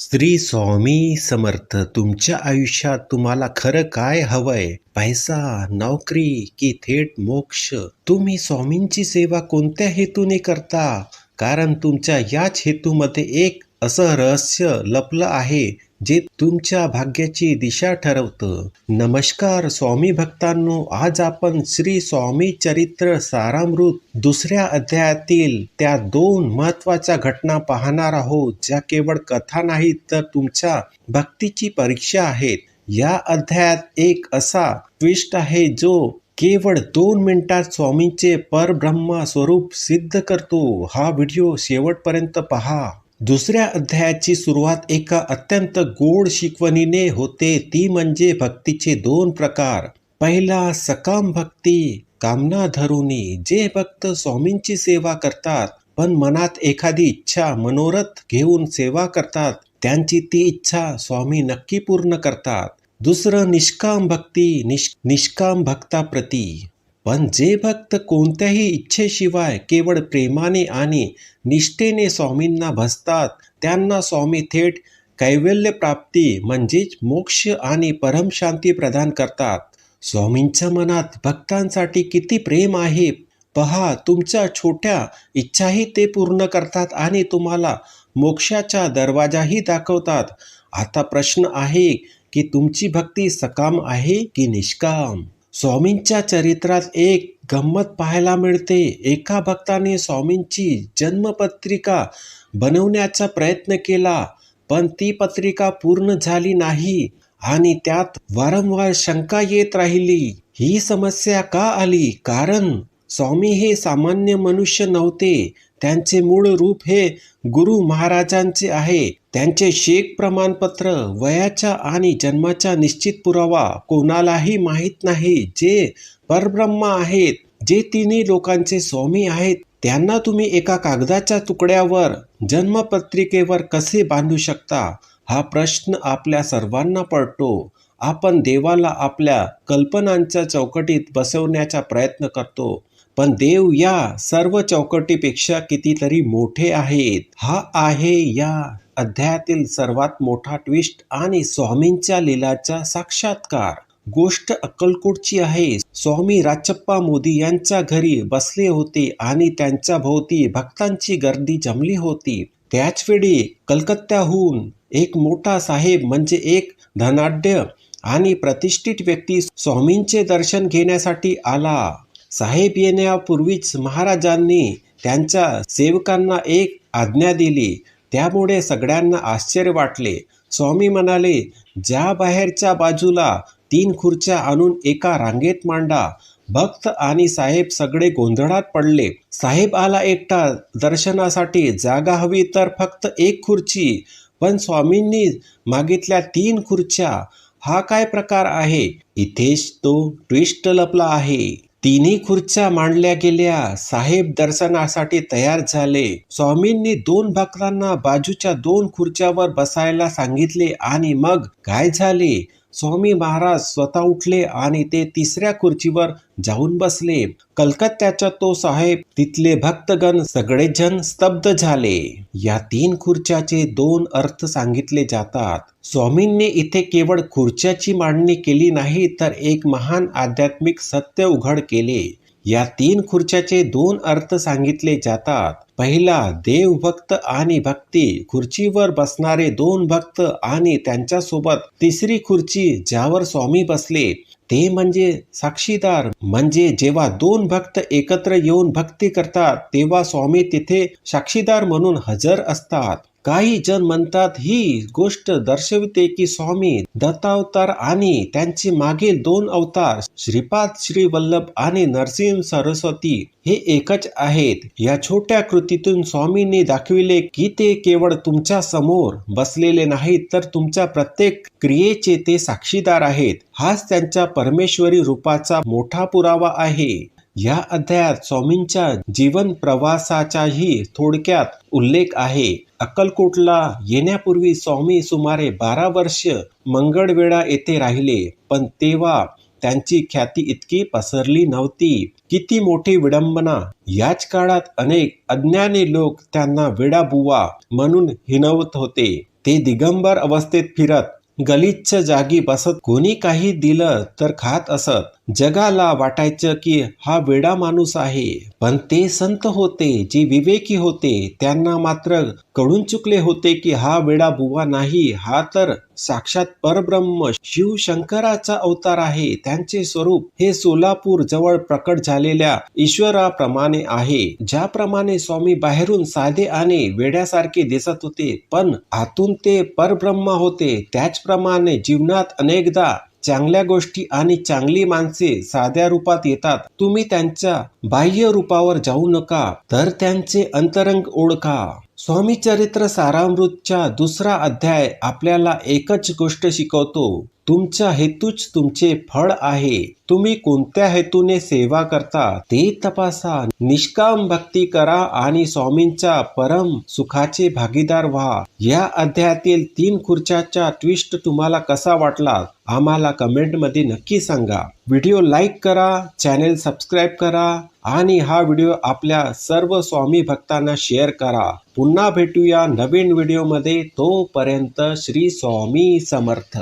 श्री स्वामी समर्थ तुमच्या आयुष्यात तुम्हाला खरं काय हवंय? पैसा नोकरी की थेट मोक्ष? तुम्ही स्वामींची सेवा कोणत्या हेतूने करता? कारण तुमच्या याच हेतूमध्ये एक असं रहस्य लपलं आहे. जे तुमच्या भाग्याची दिशा ठरवतं. नमस्कार स्वामी भक्तांनो आज आपण श्री स्वामी चरित्र सारामृत दुसऱ्या अध्यायातील त्या दोन महत्त्वाच्या घटना पाहणार आहोत ज्या केवळ कथा नाहीत तर तुमच्या भक्तीची परीक्षा आहेत. या अध्यायात एक असा ट्विस्ट आहे जो केवळ दोन मिनिटात स्वामींचे परब्रह्म स्वरूप सिद्ध करतो. हा व्हिडिओ शेवटपर्यंत पहा. दुसऱ्या अध्यायाची सुरुवात एका अत्यंत गोड शिकवणीने होते ती म्हणजे भक्तीचे दोन प्रकार. पहिला सकाम भक्ती कामना धरुनी जे भक्त स्वामींची सेवा करतात पण मनात एखादी इच्छा मनोरथ घेऊन सेवा करतात त्यांची ती इच्छा स्वामी नक्की पूर्ण करतात. दुसरं निष्काम भक्ती निष निष्काम भक्ताप्रती. पण जे भक्त कोणत्याही इच्छेशिवाय केवळ प्रेमाने आणि निष्ठेने स्वामींना भसतात त्यांना स्वामी थेट कैवल्य प्राप्ती म्हणजेच मोक्ष आणि परमशांती प्रदान करतात. स्वामींच्या मनात भक्तांसाठी किती प्रेम आहे. पहा तुमच्या छोट्या इच्छाही ते पूर्ण करतात आणि तुम्हाला मोक्षाचा दरवाजाही दाखवतात. आता प्रश्न आहे की तुमची भक्ती सकाम आहे की निष्काम? स्वामींच्या चरित्रात एक गंमत पाहायला मिळते. एका भक्ताने स्वामींची जन्मपत्रिका बनवण्याचा प्रयत्न केला पण ती पत्रिका पूर्ण झाली नाही आणि त्यात वारंवार शंका येत राहिली. ही समस्या का आली? कारण स्वामी हे सामान्य मनुष्य नव्हते. त्यांचे मूळ रूप हे गुरु महाराजांचे आहे. त्यांचे शेख प्रमाणपत्र वयाच्या आणि जन्माचा निश्चित पुरावा कोणालाही माहीत नाही जे परब्रह्म आहेत जे तिन्ही लोकांचे स्वामी आहेत त्यांना तुम्ही एका कागदाच्या तुकड्यावर जन्मपत्रिकेवर कसे बांधू शकता? हा प्रश्न आपल्या सर्वांना पडतो. आपण देवाला आपल्या कल्पनांच्या चौकटीत बसवण्याचा प्रयत्न करतो. पण देव या सर्व चौकटीपेक्षा कितीतरी मोठे आहेत. हा आहे या अध्यायातील सर्वात मोठा ट्विस्ट आणि स्वामींच्या लिलाचा साक्षात्कार. गोष्ट अक्कलकोटची आहे. स्वामी राचप्पा मोदी यांच्या घरी बसले होते आणि त्यांच्या भोवती भक्तांची गर्दी जमली होती. त्याचवेळी कलकत्त्याहून एक मोठा साहेब म्हणजे एक धनाढ्य आणि प्रतिष्ठित व्यक्ती स्वामींचे दर्शन घेण्यासाठी आला. साहेब येण्यापूर्वीच महाराजांनी त्यांच्या सेवकांना एक आज्ञा दिली. त्यामुळे सगळ्यांना आश्चर्य वाटले. स्वामी म्हणाले ज्या बाहेरच्या बाजूला तीन खुर्च्या आणून एका रांगेत मांडा. भक्त आणि साहेब सगळे गोंधळात पडले. साहेब आला एकटा. दर्शनासाठी जागा हवी तर फक्त एक खुर्ची. पण स्वामींनी मागितल्या तीन खुर्च्या. हा काय प्रकार आहे? इथेच तो ट्विस्ट लपला आहे. तिन्ही खुर्च्या मांडल्या गेल्या. साहेब दर्शनासाठी तयार झाले. स्वामींनी दोन भक्तांना बाजूच्या दोन खुर्च्यावर बसायला सांगितले आणि मग काय झाले? स्वामी महाराज स्वतः उठले आणि ते तिसऱ्या खुर्चीवर जाऊन बसले. कलकत्त्याचा तो साहेब तिथले भक्तगण सगळेजण स्तब्ध झाले. या तीन खुर्च्याचे दोन अर्थ सांगितले जातात. स्वामींनी इथे केवळ खुर्च्याची मांडणी केली नाही तर एक महान आध्यात्मिक सत्य उघड केले. या तीन खुर्च्याचे दोन अर्थ सांगितले जातात. पहिला देव भक्त आणि भक्ती. खुर्चीवर बसणारे दोन भक्त आणि त्यांच्यासोबत तिसरी खुर्ची ज्यावर स्वामी बसले. ते म्हणजे साक्षीदार. म्हणजे जेव्हा दोन भक्त एकत्र येऊन भक्ती करतात तेव्हा स्वामी तिथे साक्षीदार म्हणून हजर असतात. काही जण म्हणतात ही गोष्ट दर्शविते की स्वामी दत्तावतार आणि त्यांचे मागील दोन अवतार श्रीपाद श्री वल्लभ आणि नरसिंह सरस्वती हे एकच आहेत. या छोट्या कृतीतून स्वामींनी दाखविले की ते केवळ तुमच्यासमोर बसलेले नाहीत तर तुमच्या प्रत्येक क्रियेचे ते साक्षीदार आहेत. हाच त्यांच्या परमेश्वरी रूपाचा मोठा पुरावा आहे. या अध्यायात स्वामींच्या जीवन प्रवासाचाही थोडक्यात उल्लेख आहे. अक्कलकोटला येण्यापूर्वी स्वामी सुमारे बारा वर्ष मंगळवेढा येथे राहिले पण तेव्हा त्यांची ख्याती इतकी पसरली नव्हती. किती मोठी विडंबना. याच काळात अनेक अज्ञानी लोक त्यांना वेडाबुवा म्हणून हिनवत होते. ते दिगंबर अवस्थेत फिरत गलिच्छ जागी बसत कोणी काही दिलं तर खात असत. जगाला वाटायचं की हा वेडा माणूस आहे. पण ते संत होते जे विवेकी होते. त्यांना मात्र कळून चुकले होते की हा वेडा बुवा नाही हा तर साक्षात परब्रह्म शिव शंकराचा अवतार आहे. त्यांचे स्वरूप हे सोलापूर जवळ प्रकट झालेल्या ईश्वराप्रमाणे आहे. ज्याप्रमाणे स्वामी बाहेरून साधे आणि वेड्यासारखे दिसत होते पण आतून ते परब्रह्म होते. त्याचप्रमाणे जीवनात अनेकदा चांगल्या गोष्टी आणि चांगली माणसे साध्या रूपात येतात. तुम्ही त्यांच्या बाह्य रूपावर जाऊ नका तर त्यांचे अंतरंग ओळखा. स्वामी चरित्र सारामृतच्या दुसरा अध्याय आपल्याला एकच गोष्ट शिकवतो. तुमचा हेतूच तुमचे फळ आहे. तुम्ही कोणत्या हेतूने सेवा करता ते तपासा. निष्काम भक्ती करा आणि स्वामींच्या परम सुखाचे भागीदार व्हा. या अध्यायातील तीन खुर्च्याचा ट्विस्ट तुम्हाला कसा वाटला? आम्हाला कमेंटमध्ये नक्की सांगा. व्हिडिओ लाईक करा चॅनेल सबस्क्राईब करा आणि हा व्हिडिओ आपल्या सर्व स्वामी भक्तांना शेअर करा. पुन्हा भेटूया नवीन व्हिडिओमध्ये. तोपर्यंत श्री स्वामी समर्थ.